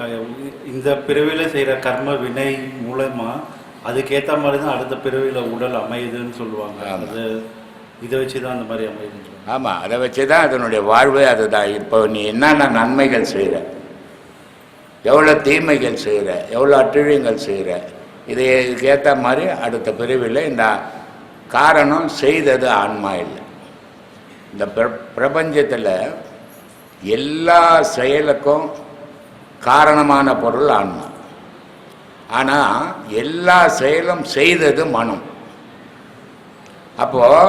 அஹ், இந்த பிறவியில் செய்கிற கர்ம வினை மூலமா அதுக்கேற்ற மாதிரி தான் அடுத்த பிறவியில் உடல் அமையுதுன்னு சொல்லுவாங்க. அது இதை வச்சு தான் அந்த மாதிரி அமையுதுன்னு ஆமாம் அதை வச்சு தான் அதனுடைய வாழ்வே அதுதான். இப்போ நீ என்னென்ன நன்மைகள் செய்கிற எவ்வளோ தீமைகள் செய்கிற எவ்வளோ அட்டுழியங்கள் செய்கிற இது இதுக்கேற்ற மாதிரி அடுத்த பிரிவில் இந்த காரணம் செய்தது ஆன்மா இல்லை. இந்த பிர பிரபஞ்சத்தில் எல்லா செயலுக்கும் காரணமான பொருள் ஆன்மா. ஆனால் எல்லா செயலும் செய்தது மனம். அப்போது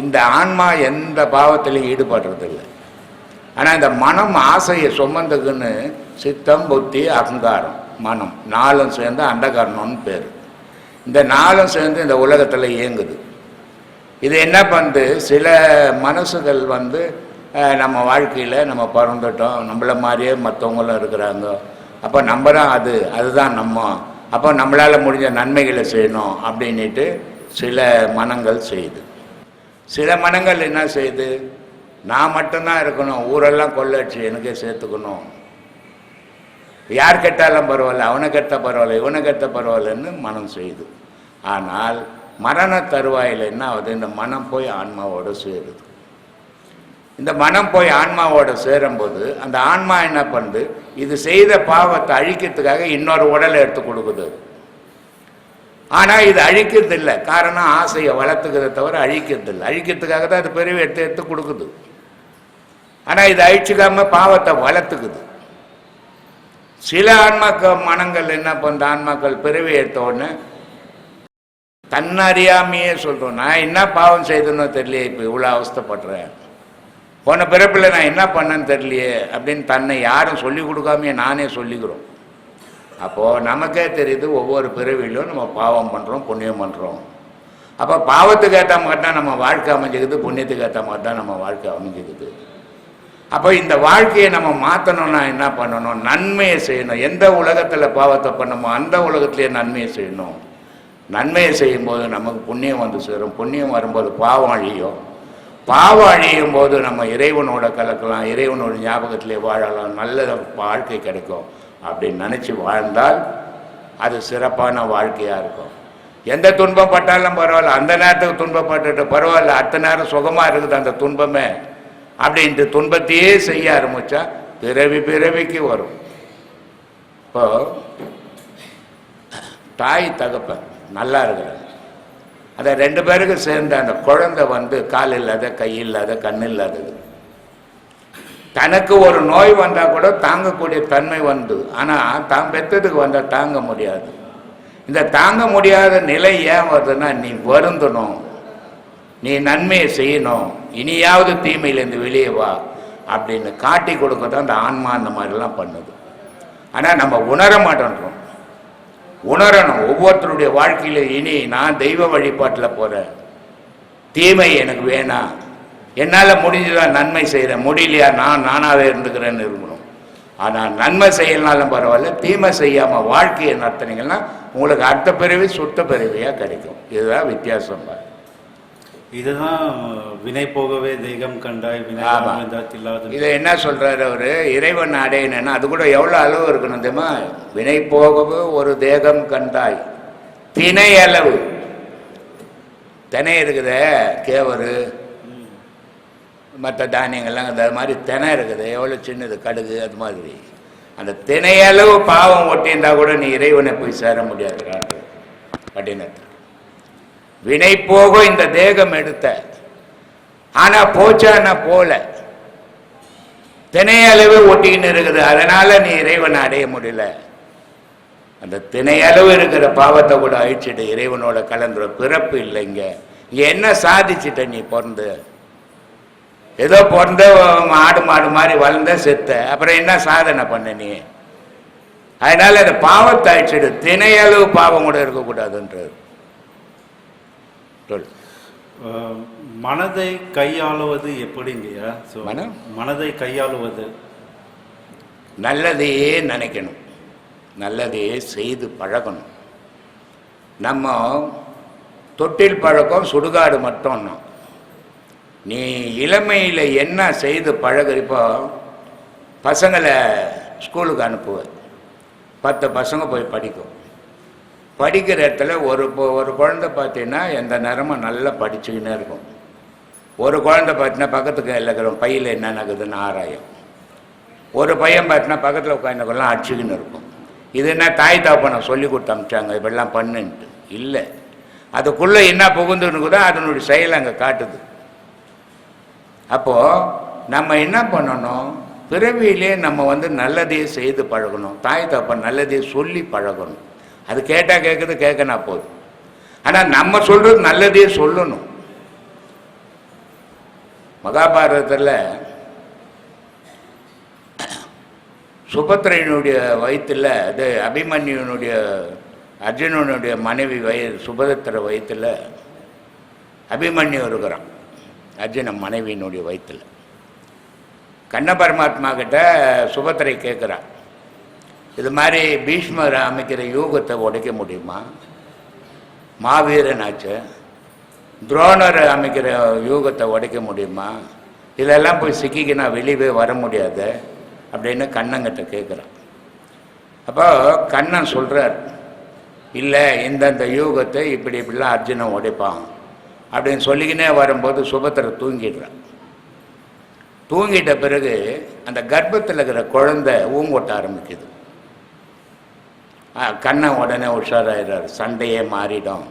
இந்த ஆன்மா எந்த பாவத்திலையும் ஈடுபடுறதில்லை. ஆனால் இந்த மனம் ஆசையை சுமந்துக்குன்னு சித்தம் புத்தி அகங்காரம் மனம் நாலும் சேர்ந்து அண்டகரணம்னு பேர். இந்த நாளும் சேர்ந்து இந்த உலகத்தில் இயங்குது. இது என்ன பண்ணுது சில மனசுகள் வந்து நம்ம வாழ்க்கையில் நம்ம பிறந்துட்டோம். நம்மள மாதிரியே மற்றவங்களும் இருக்கிறாங்க. அப்போ நம்ம தான் அது. அதுதான் நம்ம. அப்போ நம்மளால் முடிஞ்ச நன்மைகளை செய்யணும் அப்படின்ட்டு சில மனங்கள் செய்யுது. சில மனங்கள் என்ன செய்யுது? நான் மட்டும்தான் இருக்கணும். ஊரெல்லாம் கொள்ளடிச்சு எனக்கே சேர்த்துக்கணும். யார் கெட்டாலும் பரவாயில்ல. அவனை கெட்ட பரவாயில்ல. இவனை கெட்ட பரவாயில்லன்னு மனம் செய்யுது. ஆனால் மரண தருவாயில் என்ன ஆகுது? இந்த மனம் போய் ஆன்மாவோட சேருது. இந்த மனம் போய் ஆன்மாவோட சேரும்போது அந்த ஆன்மா என்ன பண்ணுது? இது செய்த பாவத்தை அழிக்கிறதுக்காக இன்னொரு உடலை எடுத்து கொடுக்குது. ஆனால் இது அழிக்கிறது இல்லை காரணம் ஆசையை வளர்த்துக்கிறத தவிர அழிக்கிறது இல்லை அழிக்கிறதுக்காக தான் அது பெரிய எடுத்து எடுத்து கொடுக்குது. ஆனால் இது அழிச்சிக்காம பாவத்தை வளர்த்துக்குது. சில ஆன்மாக்கள் மனங்கள் என்ன பண்ணுற ஆன்மாக்கள் பிறவி எடுத்த உடனே தன்னறியாமையே சொல்கிறோம் நான் என்ன பாவம் செய்தனோ தெரியலையே இப்போ இவ்வளோ அவஸ்தைப்படுறேன். போன பிறப்பில் நான் என்ன பண்ணேன்னு தெரியலையே அப்படின்னு தன்னை யாரும் சொல்லி கொடுக்காமையே நானே சொல்லிக்கிறோம். அப்போது நமக்கே தெரியுது ஒவ்வொரு பிறவிலும் நம்ம பாவம் பண்ணுறோம் புண்ணியம் பண்ணுறோம் அப்போ பாவத்துக்கு ஏற்ற மாதிரி தான் நம்ம வாழ்க்கை அமைஞ்சுக்குது புண்ணியத்துக்கு ஏற்ற மாதிரி தான் நம்ம வாழ்க்கை அமைஞ்சுக்குது. அப்போ இந்த வாழ்க்கையை நம்ம மாற்றணும்னா என்ன பண்ணணும்? நன்மையை செய்யணும். எந்த உலகத்தில் பாவத்தை பண்ணமோ அந்த உலகத்திலே நன்மையை செய்யணும். நன்மையை செய்யும்போது நமக்கு புண்ணியம் வந்து சேரும். புண்ணியம் வரும்போது பாவம் அழியும். பாவம் அழியும் போது நம்ம இறைவனோட கலக்கலாம் இறைவனோட ஞாபகத்திலே வாழலாம் நல்ல வாழ்க்கை கிடைக்கும் அப்படின்னு நினச்சி வாழ்ந்தால் அது சிறப்பான வாழ்க்கையாக இருக்கும். எந்த துன்பம் பட்டாலும் பரவாயில்ல அந்த நேரத்துக்கு துன்பப்பட்டுட்டு பரவாயில்ல அடுத்த நேரம் சுகமாக இருக்குது அந்த துன்பமே அப்படின்ட்டு துன்பத்தையே செய்ய ஆரம்பித்தா பிறவி பிறவிக்கு வரும். இப்போ தாய் தகப்பன் நல்லா இருக்கிறாங்க அதை ரெண்டு பேருக்கு சேர்ந்த அந்த குழந்தை வந்து கால் இல்லாத கை இல்லாத கண் இல்லாதது. தனக்கு ஒரு நோய் வந்தால் கூட தாங்கக்கூடிய தன்மை வந்து ஆனால் தான் பெற்றதுக்கு வந்தால் தாங்க முடியாது. இந்த தாங்க முடியாத நிலை ஏன் வருதுன்னா நீ வருந்தணும். நீ நன்மையை செய்யணும். இனியாவது தீமையிலேருந்து வெளியே வா அப்படின்னு காட்டி கொடுக்க தான் அந்த ஆன்மா அந்த மாதிரிலாம் பண்ணுது. ஆனால் நம்ம உணர மாட்டேன்றோம். உணரணும். ஒவ்வொருத்தருடைய வாழ்க்கையில இனி நான் தெய்வ வழிபாட்டில் போகிறேன் தீமை எனக்கு வேணாம் என்னால் முடிஞ்சதா நன்மை செய்கிறேன் முடியலையா? நான் நானாகவே இருந்துக்கிறேன்னு இருக்கணும். ஆனால் நன்மை செய்யலனாலும் பரவாயில்ல. தீமை செய்யாமல் வாழ்க்கையை நடத்துனீங்கன்னா உங்களுக்கு அடுத்த பிறவி சுத்த பிறவியாக கிடைக்கும். இதுதான் வித்தியாசம். பாருங்கள் இதுதான் வினை போகவே தெய்வம் கண்டாய் வினை ஆமா. இல்லாத இதை என்ன சொல்றாரு அவரு? இறைவன் அடையணும்னா அது கூட எவ்வளோ அளவு இருக்கணும் தெரியுமா? வினை போகவே ஒரு தேகம் கண்டாய். திணை அளவு. திணை இருக்குதே கேவரு மற்ற தானியங்கள்லாம் அந்த மாதிரி திணை இருக்குது எவ்வளோ சின்னது கடுகு அது மாதிரி. அந்த திணையளவு பாவம் ஒட்டியிருந்தா கூட நீ இறைவனை போய் சேர முடியாது கடினத்தில் வினை போக இந்த தேகம் எடுத்த. ஆனா போச்சான போல? திணையளவு ஒட்டிக்கின்னு இருக்குது அதனால நீ இறைவனை அடைய முடியல. அந்த திணையளவு இருக்கிற பாவத்தை கூட அழிச்சிட்டு இறைவனோட கலந்துற பிறப்பு இல்லைங்க இங்க. என்ன சாதிச்சிட்ட நீ பிறந்து? ஏதோ பிறந்த ஆடு மாடு மாதிரி வளர்ந்த செத்த அப்புறம் என்ன சாதனை பண்ண நீ? அதனால அந்த பாவத்தை அழிச்சிடு திணையளவு பாவம் கூட இருக்கக்கூடாதுன்றது மனதை கையாளுவது எப்படிங்கய்யா? So, மனம்? மனதை கையாளுவது. நல்லதையே நினைக்கணும். நல்லதையே செய்து பழகணும். நம்ம தொட்டில் பழக்கம் சுடுகாடு மட்டும் நீ இளமையில் என்ன செய்து பழகுறப்போ பசங்களை ஸ்கூலுக்கு அனுப்புவேன் பத்து பசங்க போய் படிக்கும். படிக்கிற இடத்துல ஒரு ஒரு குழந்தை பார்த்தீங்கன்னா எந்த நேரமும் நல்லா படிச்சுக்கினே இருக்கும். ஒரு குழந்தை பார்த்தீங்கன்னா பக்கத்துக்கு இருக்கிற பையில் என்ன நடக்குதுன்னு ஆராயும். ஒரு பையன் பார்த்தீங்கன்னா பக்கத்தில் உட்காந்துக்கெல்லாம் அடிச்சுக்கின்னு இருக்கும். இது என்ன தாய் தாப்பனை சொல்லி கொடுத்து அமிச்சாங்க இப்படிலாம் பண்ணுன்ட்டு. இல்லை. அதுக்குள்ளே என்ன புகுந்துன்னு கூட அதனுடைய செயல் அங்கே காட்டுது. அப்போது நம்ம என்ன பண்ணணும்? பிறவியிலே நம்ம வந்து நல்லதே செய்து பழகணும். தாய் தாப்பன் நல்லதே சொல்லி பழகணும். அது கேட்டால் கேட்குது கேட்கனா போதும் ஆனால் நம்ம சொல்கிறது நல்லதே சொல்லணும். மகாபாரதத்தில் சுபத்திரையினுடைய வயிற்றில் அது அபிமன்யுனுடைய அர்ஜுனனுடைய மனைவி வய சுபத்திர வயிற்றில் அபிமன்யு இருக்கிறான் அர்ஜுனன் மனைவியினுடைய வயிற்றில் கண்ண பரமாத்மா கிட்ட சுபத்திரை கேட்குறான் இது மாதிரி பீஷ்மர் அமைக்கிற யூகத்தை உடைக்க முடியுமா? மாவீரனாச்சு. துரோணர் அமைக்கிற யூகத்தை உடைக்க முடியுமா? இதெல்லாம் போய் சிக்கிக்கினா வெளியவே வர முடியாது அப்படின்னு கண்ணங்கிட்ட கேட்குறான் அப்போ கண்ணன் சொல்கிறார் இல்லை இந்தந்த யூகத்தை இப்படி இப்படிலாம் அர்ஜுனன் உடைப்பான் அப்படின்னு சொல்லிக்கினே வரும்போது சுபத்திர தூங்கிடுறான். தூங்கிட்ட பிறகு அந்த கர்ப்பத்தில் இருக்கிற குழந்தை ஊங்கொட்ட ஆரம்பிக்குது. ஆ, கண்ணன் உடனே உஷாராயிடுறார் சண்டையே மாறிடும்.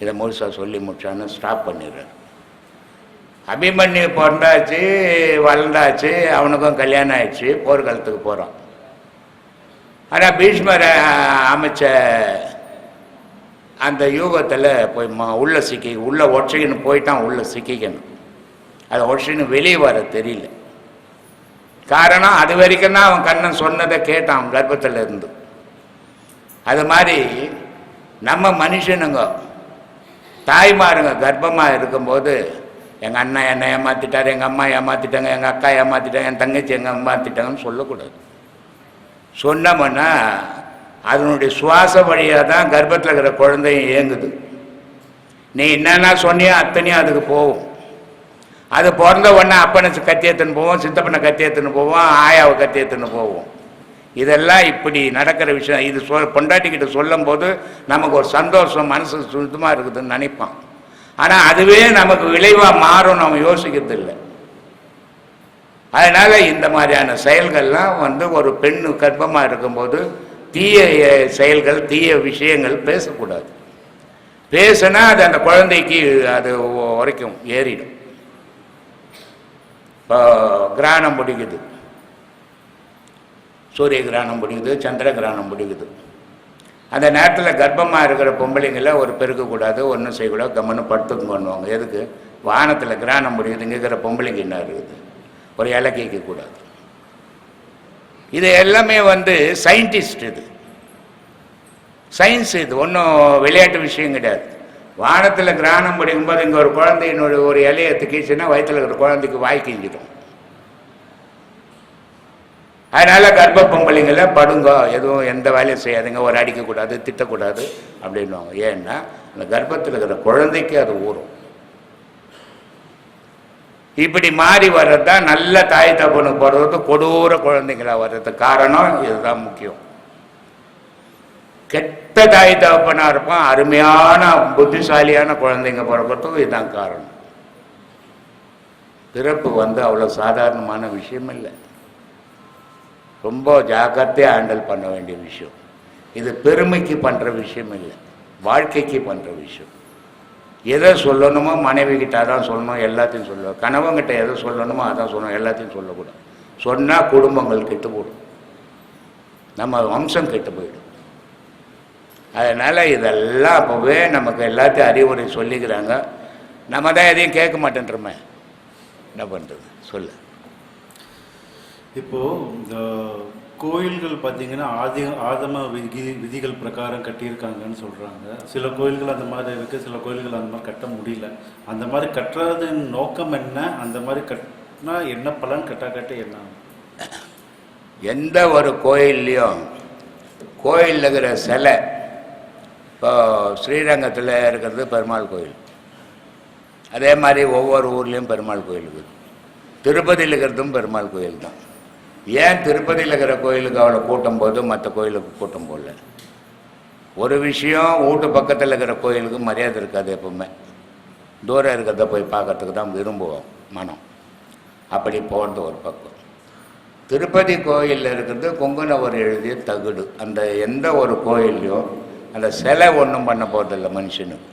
இதை முழுசாக சொல்லி முடிச்சான்னு ஸ்டாப் பண்ணிடுறார். அபிமன்யு பிறந்தாச்சு வளர்ந்தாச்சு அவனுக்கும் கல்யாணம் ஆயிடுச்சு போர்க்களத்துக்கு போகிறான் ஆனால் பீஷ்மரை அமைச்ச அந்த யூகத்தில் போய் ம உள்ளே சிக்கி உள்ளே ஒற்றைன்னு போயிட்டான் உள்ளே சிக்கிக்கணும். அதை ஒற்றைன்னு வெளியே வர தெரியல. காரணம் அது வரைக்கும் தான் அவன் கண்ணன் சொன்னதை கேட்டான் அவன் கர்ப்பத்தில் இருந்து அது மாதிரி நம்ம மனுஷனுங்க தாய்மாருங்க கர்ப்பமாக இருக்கும்போது எங்கள் அண்ணன் என்னை ஏமாற்றிட்டார் எங்கள் அம்மா ஏமாற்றிட்டாங்க எங்கள் அக்கா ஏமாற்றிட்டாங்க என் தங்கச்சி எங்கள் ஏமாற்றிட்டாங்கன்னு சொல்லக்கூடாது. சொன்னோம்னா அதனுடைய சுவாச வழியாக தான் கர்ப்பத்தில் இருக்கிற குழந்தையும் இயங்குது. நீ என்னென்ன சொன்னியோ அத்தனையும் அதுக்கு போகும். அது பிறந்த உடனே அப்பனை கத்தி எடுத்துன்னு போவோம் சித்தப்பனை கத்தி எடுத்துன்னு போவோம் ஆயாவை கத்தி எடுத்துன்னு போவோம். இதெல்லாம் இப்படி நடக்கிற விஷயம். இது சொ பொண்டாட்டிக்கிட்ட சொல்லும் போது நமக்கு ஒரு சந்தோஷம் மனசு சுத்தமாக இருக்குதுன்னு நினைப்பான். ஆனால் அதுவே நமக்கு விளைவாக மாறும் நம்ம யோசிக்கிறது இல்லை அதனால் இந்த மாதிரியான செயல்கள்லாம் வந்து ஒரு பெண் கர்ப்பமாக இருக்கும்போது தீய செயல்கள் தீய விஷயங்கள் பேசக்கூடாது. பேசுனா அது அந்த குழந்தைக்கு அது உரைக்கும் ஏறிடும். இப்போ கிராணம் பிடிக்குது. சூரிய கிரகணம் முடியுது சந்திர கிரகணம் முடியுது. அந்த நேரத்தில் கர்ப்பமாக இருக்கிற பொம்பளைங்களை ஒரு பெருக்கக்கூடாது ஒன்றும் செய்யக்கூடாது கம்மனு படுத்துக்கும் பண்ணுவாங்க. எதுக்கு? வானத்தில் கிரகணம் முடியுதுங்கிற இங்கே இருக்கிற பொம்பளைங்க என்ன இருக்குது? ஒரு இலை கேட்கக்கூடாது. இது எல்லாமே வந்து சயின்டிஸ்ட் இது. சயின்ஸ் இது ஒன்றும் விளையாட்டு விஷயம் கிடையாது. வானத்தில் கிரானம் படிக்கும்போது இங்கே ஒரு குழந்தையினுடைய ஒரு இலையை தூக்கிச்சுன்னா வயிற்றில் இருக்கிற குழந்தைக்கு வாய் கிஞ்சிடும் அதனால கர்ப்ப பொம்பளைங்கள படுங்க எதுவும் எந்த வேலையும் செய்யாதுங்க. ஒரு அடிக்கக்கூடாது திட்டக்கூடாது அப்படின்வாங்க ஏன்னா அந்த கர்ப்பத்தில் இருக்கிற குழந்தைக்கு அது ஊறும். இப்படி மாறி வர்றது தான் நல்ல தாய் தப்பனுக்கு போடுறது கொடூர குழந்தைங்களா வர்றது காரணம் இதுதான் முக்கியம். கெட்ட தாய் தகப்பனாக இருப்பான் அருமையான புத்திசாலியான குழந்தைங்க பிறக்கிறதுக்கும் இதுதான் காரணம். பிறப்பு வந்து அவ்வளோ சாதாரணமான விஷயம் இல்லை. ரொம்ப ஜாக்கிரதையாக ஹேண்டில் பண்ண வேண்டிய விஷயம். இது பெருமைக்கு பண்ணுற விஷயம் இல்லை. வாழ்க்கைக்கு பண்ணுற விஷயம். எதை சொல்லணுமோ மனைவி கிட்ட அதான் சொல்லணும் எல்லாத்தையும் சொல்லுவோம் கணவங்கிட்ட எதை சொல்லணுமோ அதான் சொல்லணும் எல்லாத்தையும் சொல்லக்கூடாது. சொன்னால் குடும்பங்கள் கெட்டு போடும். நம்ம வம்சம் கெட்டு போயிடும். அதனால் இதெல்லாம் அப்போவே நமக்கு எல்லாத்தையும் அறிவுரை சொல்லிக்கிறாங்க. நம்ம தான் எதையும் கேட்க மாட்டேன்றோமே. என்ன பண்ணுறது சொல்லு. இப்போது இந்த கோயில்கள் பார்த்தீங்கன்னா ஆதி ஆதம விதி விதிகள் பிரகாரம் கட்டியிருக்காங்கன்னு சொல்கிறாங்க சில கோயில்கள் அந்த மாதிரி இருக்குது சில கோயில்கள் அந்த மாதிரி கட்ட முடியல. அந்த மாதிரி கட்டுறதின் நோக்கம் என்ன? அந்த மாதிரி கட்டினா என்ன பலன்? கட்டா கட்ட என்ன? எந்த ஒரு கோயில்லையும் கோயிலில் இருக்கிற சிலை இப்போ ஸ்ரீரங்கத்தில் இருக்கிறது பெருமாள் கோயில். அதே மாதிரி ஒவ்வொரு ஊர்லேயும் பெருமாள் கோயில் இருக்குது. திருப்பதியில் இருக்கிறதும் பெருமாள் கோயில் தான் ஏன் திருப்பதியில் இருக்கிற கோயிலுக்கு அவ்வளோ கூட்டம் போது மற்ற கோயிலுக்கு கூட்டம் போடல ஒரு விஷயம் வீட்டு பக்கத்தில் இருக்கிற கோயிலுக்கு மரியாதை இருக்காது எப்பவுமே. தூரம் இருக்கிறத போய் பார்க்கறதுக்கு தான் விரும்புவோம் மனம். அப்படி போகிறது ஒரு பக்கம். திருப்பதி கோயிலில் இருக்கிறது கொங்குனவர் எழுதிய தகுடு. அந்த எந்த ஒரு கோயில்லையும் அந்த சிலை ஒன்றும் பண்ண போகிறதில்ல மனுஷனுக்கு.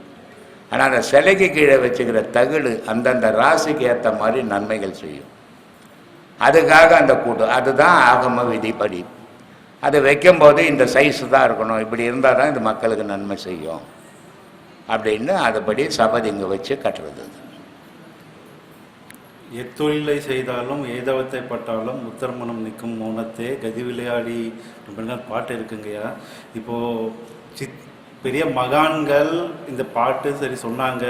ஆனால் அந்த சிலைக்கு கீழே வச்சுக்கிற தகுடு அந்தந்த ராசிக்கு ஏற்ற மாதிரி நன்மைகள் செய்யும். அதுக்காக அந்த கூட்டம் அதுதான் ஆகம விதிப்படி. அது வைக்கும்போது இந்த சைஸ் தான் இருக்கணும். இப்படி இருந்தால் தான் இது மக்களுக்கு நன்மை செய்யும். அப்படின்னு அதுபடி சபதி இங்கே வச்சு கட்டுறது. எத்தொழிலை செய்தாலும் ஏதவத்தை பட்டாலும் உத்தரமணம் நிற்கும் மௌனத்தே கதி விளையாடி அப்படின்னா பாட்டு இருக்குங்கய்யா. இப்போ சித் பெரிய மகான்கள் இந்த பாட்டு சரி சொன்னாங்க.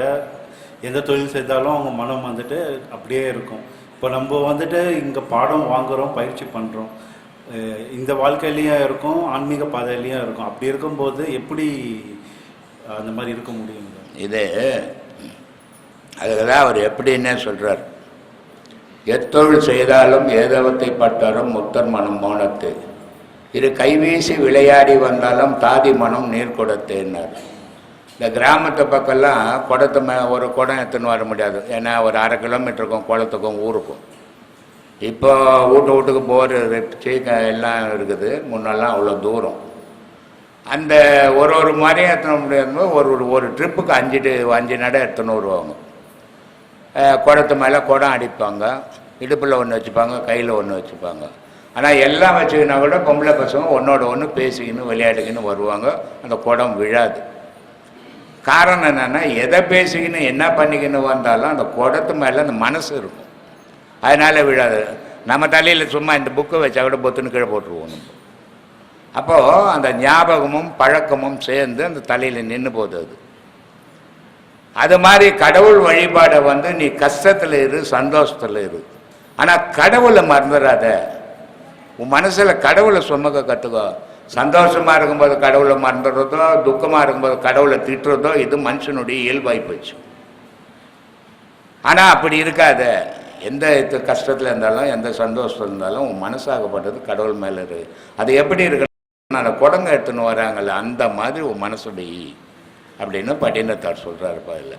எந்த தொழில் செய்தாலும் அவங்க மனம் வந்துட்டு அப்படியே இருக்கும். இப்போ நம்ம வந்துட்டு இங்கே பாடம் வாங்குறோம் பயிற்சி பண்ணுறோம் இந்த வாழ்க்கையிலையும் இருக்கும் ஆன்மீக பாதையிலையும் இருக்கும். அப்படி இருக்கும்போது எப்படி அந்த மாதிரி இருக்க முடியுங்க இது அதுக்கு தான் அவர் எப்படின்னே சொல்கிறார் எத்தொழில் செய்தாலும் ஏதவத்தை பட்டாலும் முத்தர் மனம் மோனத்து. இது கைவீசி விளையாடி வந்தாலும் தாதி மனம் நீர் கொடுத்தேன்னார். இந்த கிராமத்து பக்கம்லாம் குடத்து மே ஒரு குடம் எடுத்துன்னு வர முடியாது. ஏன்னா ஒரு அரை கிலோமீட்டருக்கும் குளத்துக்கும் ஊருக்கும். இப்போ வீட்டு வீட்டுக்கு போர் வச்சு எல்லாம் இருக்குது. முன்னெல்லாம் அவ்வளோ தூரம். அந்த ஒரு ஒரு மாதிரியும் எடுத்துன்னு முடியாது ஒரு ஒரு ஒரு ட்ரிப்புக்கு அஞ்சு அஞ்சு நடை எடுத்துன்னு வருவாங்க. குடத்து மேலே குடம் அடிப்பாங்க. இடுப்பில் ஒன்று வச்சுப்பாங்க கையில் ஒன்று வச்சுப்பாங்க. ஆனால் எல்லாம் வச்சுக்கினா கூட பொம்பளை பசங்க ஒன்றோட ஒன்று பேசிக்கின்னு விளையாடிக்கின்னு வருவாங்க. அந்த குடம் விழாது. காரணம் என்னென்னா எதை பேசிக்கின்னு என்ன பண்ணிக்கின்னு வந்தாலும் அந்த குடத்து மேலே அந்த மனசு இருக்கும். அதனால் விழாது. நம்ம தலையில் சும்மா இந்த புக்கை வச்சா கூட பொத்துன்னு கீழே போட்டுருவோம் நம்ம. அப்போது அந்த ஞாபகமும் பழக்கமும் சேர்ந்து அந்த தலையில் நின்று போகுது அது. அது மாதிரி கடவுள் வழிபாடை வந்து நீ கஷ்டத்தில் இரு சந்தோஷத்தில் இரு. ஆனால் கடவுளை மறந்துடாத உன் மனசில் கடவுளை சுமக்க கற்றுக்கோ சந்தோஷமாக இருக்கும்போது கடவுளை மறந்துடுறதோ துக்கமாக இருக்கும்போது கடவுளை திட்டுறதோ இது மனுஷனுடைய இயல்பாகி போச்சு. ஆனால் அப்படி இருக்காத. எந்த இது கஷ்டத்தில் இருந்தாலும் எந்த சந்தோஷத்தில் இருந்தாலும் உன் மனசாகப்பட்டது கடவுள் மேலே இருக்கு. அது எப்படி இருக்கு அந்த குடங்க எடுத்துன்னு வராங்கல்ல அந்த மாதிரி உன் மனசுடைய அப்படின்னு பட்டினத்தார் சொல்கிறாருப்பா இல்லை